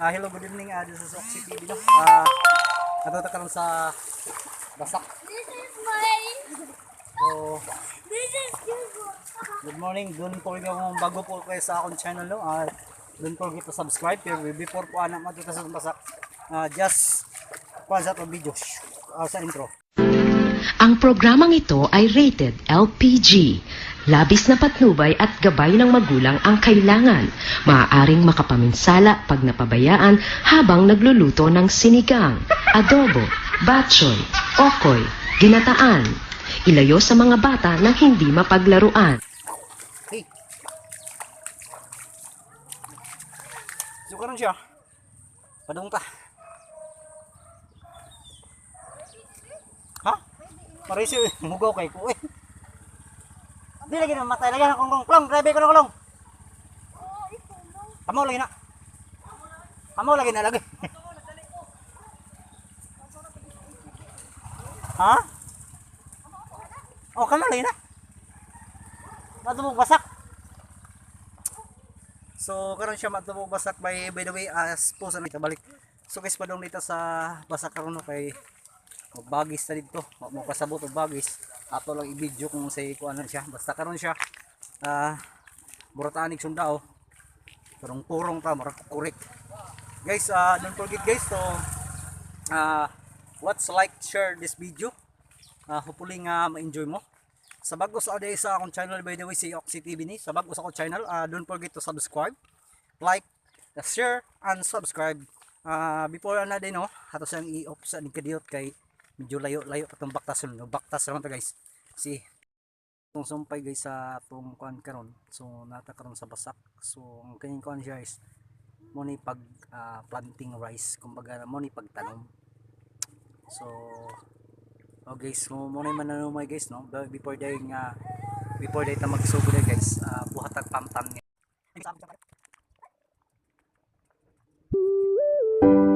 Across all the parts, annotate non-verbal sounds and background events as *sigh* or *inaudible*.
Ah, hello, good evening. Ah, this is Oxy TV, no? Ah, natata ka lang sa Basak. This is my. So, This is good morning. Doon po yung bago po kayo sa akong channel, no? Ah, doon po kita subscribe. Pero before po anak matita sa Basak, ah, just kuha sa itong video ah, sa intro. Ang programang ito ay rated LPG. Labis na patnubay at gabay ng magulang ang kailangan. Maaaring makapaminsala pag napabayaan habang nagluluto ng sinigang, adobo, batchoy, okoy, ginataan. Ilayo sa mga bata ng hindi mapaglaruan. Hey! Suka siya. Padung ta. Parisi, mugaw kay ko eh. Di lagi na matay lagi na kong kong klong, grabe ko na kulong. Amo lagi na. Amo lagi na lagi. ha? Oh, kamo lagi na. Matubog basak. So, karon siya matubog basak by by the way as po sa balik. So guys, padong dito sa basak karon no kay magbagis ta dito. Wa mo pasabot og bagis. Ato lang i-video kung say ko ano siya. Basta karon siya ah buratanig sundao. Karong purong ta murag kurik. Guys, ah don't forget guys to ah watch like share this video. Ah hopefully nga ma-enjoy mo sa bago sa day sa akong channel by the way si Oxy TV ni sa bago sa akong channel uh, don't forget to subscribe like share and subscribe uh, before na din no hato sang i-off sa ni kay medyo layo layo patong baktas no baktas naman to guys. Si tong sumpay guys sa tong kuan karon so nata karon sa basak. So ang kanyang kuan siya is mo ni pag ah, planting rice. Kumbaga mo ni pagtanom so Oh guys, mo mo na man nanumay guys no. Before day nga before day ta magsugo day guys, uh, buhatag pamtam ni. Ayan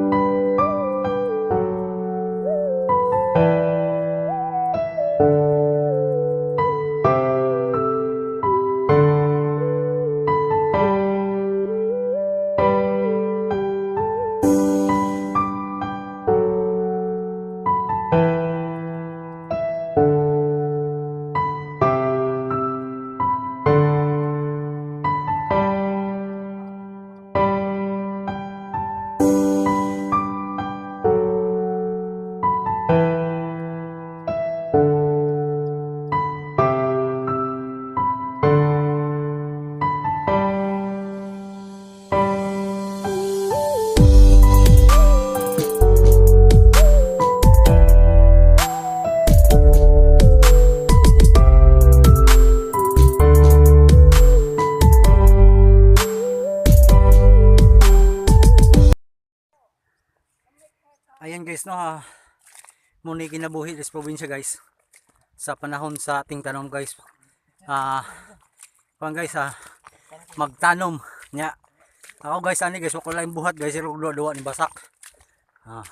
guys no ha. Muni kinabuhi des probinsya guys. Sa panahon sa ating tanom guys. Ah, uh, guys ha. Magtanom nya. Ako guys ani guys wako lang buhat guys pero duwa ni basak. Ah.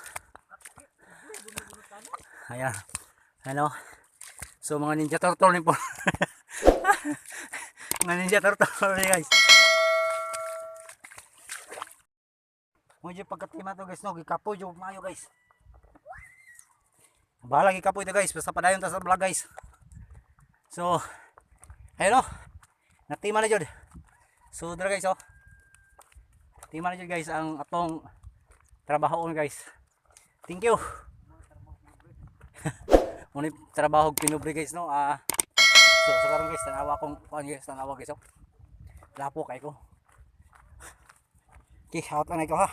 Ayan. Ano? So mga ninja turtle ni po. *laughs* mga ninja turtle ni guys. Medyo pagkatima to guys no, gikapoy yung mayo guys. Bahala gikapoy to guys, basta padayon ta sa vlog guys. So, ayun no. Natima na jud. So, dara guys oh. Tima na jud guys ang atong trabaho guys. Thank you. *laughs* Muni trabaho pinubre guys no. Ah. so, so karon guys tanawa kong kuan guys, tanawa guys oh. Lapo kay ko. *laughs* Okay, out na ko ha.